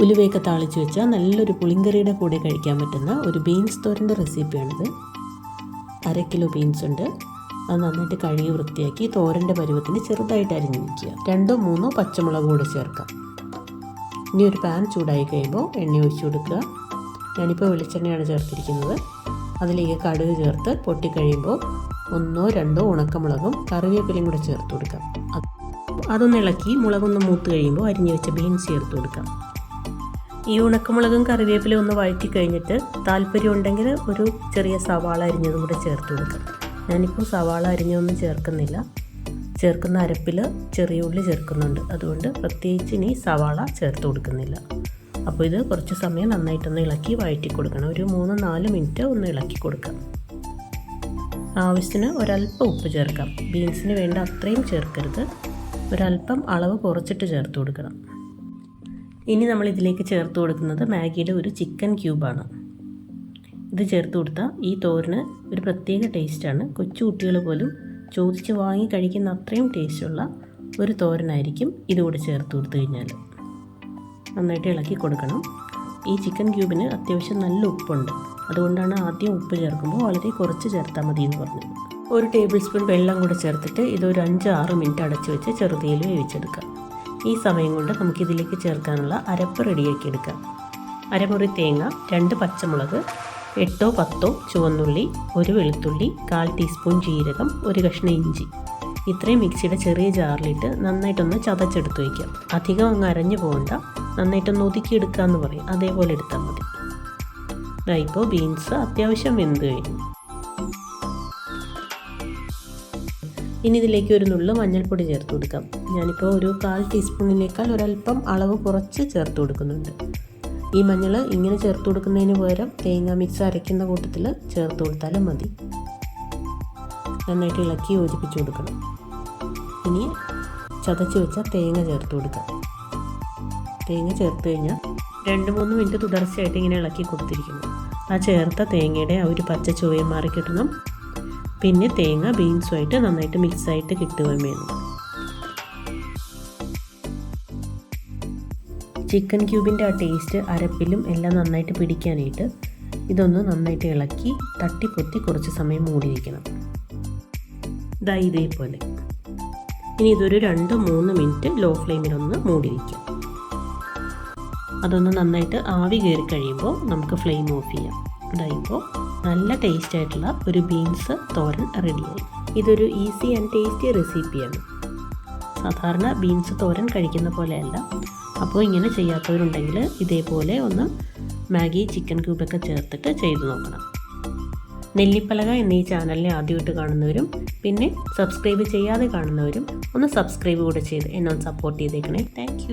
ഉലുവയൊക്കെ താളിച്ച് വെച്ചാൽ നല്ലൊരു പുളിങ്കറിയുടെ കൂടെ കഴിക്കാൻ പറ്റുന്ന ഒരു ബീൻസ് തോരന്റെ റെസിപ്പിയാണിത്. അര കിലോ ബീൻസ് ഉണ്ട്. അത് നന്നായിട്ട് കഴുകി വൃത്തിയാക്കി തോരന്റെ പരുവത്തിന് ചെറുതായിട്ട് അരിഞ്ഞു വയ്ക്കുക രണ്ടോ മൂന്നോ പച്ചമുളക് കൂടെ ചേർക്കാം. ഇനി ഒരു പാൻ ചൂടായി കഴിയുമ്പോൾ എണ്ണ ഒഴിച്ചു കൊടുക്കുക. ഞാനിപ്പോൾ വെളിച്ചെണ്ണയാണ് ചേർത്തിരിക്കുന്നത്. അതിലേക്ക് കടുക് ചേർത്ത് പൊട്ടിക്കഴിയുമ്പോൾ ഒന്നോ രണ്ടോ ഉണക്കമുളകും കറിവേപ്പിലയും കൂടെ ചേർത്ത് കൊടുക്കാം. അതൊന്ന് ഇളക്കി മുളകൊന്ന് മൂത്ത് കഴിയുമ്പോൾ അരിഞ്ഞു വെച്ച ബീൻസ് ചേർത്ത് കൊടുക്കാം. ഈ ഉണക്കമുളകും കറിവേപ്പിലയും ഒന്ന് വഴറ്റി കഴിഞ്ഞിട്ട് താല്പര്യം ഉണ്ടെങ്കിൽ ഒരു ചെറിയ സവാള അരിഞ്ഞതും കൂടെ ചേർത്ത് കൊടുക്കാം. ഞാനിപ്പോൾ സവാള അരിഞ്ഞൊന്നും ചേർക്കുന്നില്ല. ചേർക്കുന്ന അരപ്പിൽ ചെറിയ ഉള്ളി ചേർക്കുന്നുണ്ട്. അതുകൊണ്ട് പ്രത്യേകിച്ച് ഇനി സവാള ചേർത്ത് കൊടുക്കുന്നില്ല. അപ്പോൾ ഇത് കുറച്ച് സമയം നന്നായിട്ടൊന്ന് ഇളക്കി വഴറ്റി കൊടുക്കണം. ഒരു മൂന്ന് നാല് മിനിറ്റ് ഒന്ന് ഇളക്കി കൊടുക്കാം. ആവശ്യത്തിന് ഒരല്പം ഉപ്പ് ചേർക്കാം. ബീൻസിന് വേണ്ട അത്രയും ചേർക്കരുത്. ഒരല്പം അളവ് കുറച്ചിട്ട് ചേർത്ത് കൊടുക്കണം. ഇനി നമ്മൾ ഇതിലേക്ക് ചേർത്ത് കൊടുക്കുന്നത് മാഗിയുടെ ഒരു ചിക്കൻ ക്യൂബാണ്. ഇത് ചേർത്ത് കൊടുത്താൽ ഈ തോരന് ഒരു പ്രത്യേക ടേസ്റ്റാണ് കൊച്ചു കുട്ടികൾ പോലും ചോദിച്ച് വാങ്ങി കഴിക്കുന്ന അത്രയും ടേസ്റ്റുള്ള ഒരു തോരനായിരിക്കും ഇതുകൂടെ ചേർത്ത് കൊടുത്തു കഴിഞ്ഞാൽ. നന്നായിട്ട് ഇളക്കി കൊടുക്കണം. ഈ ചിക്കൻ ക്യൂബിന് അത്യാവശ്യം നല്ല ഉപ്പുണ്ട്. അതുകൊണ്ടാണ് ആദ്യം ഉപ്പ് ചേർക്കുമ്പോൾ വളരെ കുറച്ച് ചേർത്താൽ മതി എന്ന് പറഞ്ഞത്. ഒരു ടേബിൾ സ്പൂൺ വെള്ളം കൂടെ ചേർത്തിട്ട് ഇതൊരു അഞ്ച് ആറ് മിനിറ്റ് അടച്ചു വെച്ച് ചെറുതയിൽ വേവിച്ചെടുക്കാം ഈ സമയം കൊണ്ട് നമുക്കിതിലേക്ക് ചേർക്കാനുള്ള അരപ്പ് റെഡിയാക്കി എടുക്കാം. അരമുറി തേങ്ങ രണ്ട് പച്ചമുളക് എട്ടോ പത്തോ ചുവന്നുള്ളി ഒരു വെളുത്തുള്ളി കാൽ ടീസ്പൂൺ ജീരകം ഒരു കഷ്ണം ഇഞ്ചി. ഇത്രയും മിക്സിയുടെ ചെറിയ ജാറിലിട്ട് നന്നായിട്ടൊന്ന് ചതച്ചെടുത്ത് വയ്ക്കാം. അധികം അങ്ങ് അരഞ്ഞു പോകണ്ട. നന്നായിട്ടൊന്ന് ഒതുക്കിയെടുക്കുക എന്ന് പറയും. അതേപോലെ എടുത്താൽ മതി. ഇപ്പോൾ ബീൻസ് അത്യാവശ്യം വെന്ത് കഴിഞ്ഞു. ഇനി ഇതിലേക്ക് ഒരു നുള്ളു മഞ്ഞൾപ്പൊടി ചേർത്ത് കൊടുക്കാം. ഞാനിപ്പോൾ ഒരു കാൽ ടീസ്പൂണിനേക്കാൾ ഒരല്പം അളവ് കുറച്ച് ചേർത്ത് കൊടുക്കുന്നുണ്ട്. ഈ മഞ്ഞൾ ഇങ്ങനെ ചേർത്ത് കൊടുക്കുന്നതിന് പകരം തേങ്ങ മിക്സ് അരയ്ക്കുന്ന കൂട്ടത്തിൽ ചേർത്ത് കൊടുത്താലും മതി. നന്നായിട്ട് ഇളക്കി യോജിപ്പിച്ച് കൊടുക്കണം. ഇനി ചതച്ച് വെച്ച തേങ്ങ ചേർത്ത് കൊടുക്കാം. തേങ്ങ ചേർത്ത് കഴിഞ്ഞാൽ രണ്ട് മൂന്ന് മിനിറ്റ് തുടർച്ചയായിട്ട് ഇങ്ങനെ ഇളക്കി കൊടുത്തിരിക്കുന്നു. ആ ചേർത്ത തേങ്ങയുടെ ആ ഒരു പച്ച ചുവയും മാറി പിന്നെ തേങ്ങ ബീൻസുമായിട്ട് നന്നായിട്ട് മിക്സായിട്ട് കിട്ടുകയും വേണം ചിക്കൻ ക്യൂബിന്റെ ആ ടേസ്റ്റ് അരപ്പിലും എല്ലാം നന്നായിട്ട് പിടിക്കാനായിട്ട് ഇതൊന്ന് നന്നായിട്ട് ഇളക്കി തട്ടിപ്പൊത്തി കുറച്ച് സമയം മൂടിയിരിക്കണം. ദാ ഇതേപോലെ. ഇനി ഇതൊരു രണ്ട് മൂന്ന് മിനിറ്റ് ലോ ഫ്ലെയിമിലൊന്ന് മൂടിയിരിക്കാം. അതൊന്ന് നന്നായിട്ട് ആവി കയറി കഴിയുമ്പോൾ നമുക്ക് ഫ്ലെയിം ഓഫ് ചെയ്യാം. ഇതായിപ്പോൾ നല്ല ടേസ്റ്റ് ആയിട്ടുള്ള ഒരു ബീൻസ് തോരൻ റെഡിയായി ഇതൊരു ഈസി ആൻഡ് ടേസ്റ്റി റെസിപ്പിയാണ് സാധാരണ ബീൻസ് തോരൻ കഴിക്കുന്ന പോലെയല്ല. അപ്പോൾ ഇങ്ങനെ ചെയ്യാത്തവരുണ്ടെങ്കിൽ ഇതേപോലെ ഒന്ന് മാഗി ചിക്കൻ ക്യൂബൊക്കെ ചേർത്തിട്ട് ചെയ്തു നോക്കണം. നെല്ലിപ്പലക എന്നീ ചാനലിനെ ആദ്യമായിട്ട് കാണുന്നവരും പിന്നെ സബ്സ്ക്രൈബ് ചെയ്യാതെ കാണുന്നവരും ഒന്ന് സബ്സ്ക്രൈബ് കൂടെ ചെയ്ത് എന്നെ സപ്പോർട്ട് ചെയ്തേക്കണേ. താങ്ക്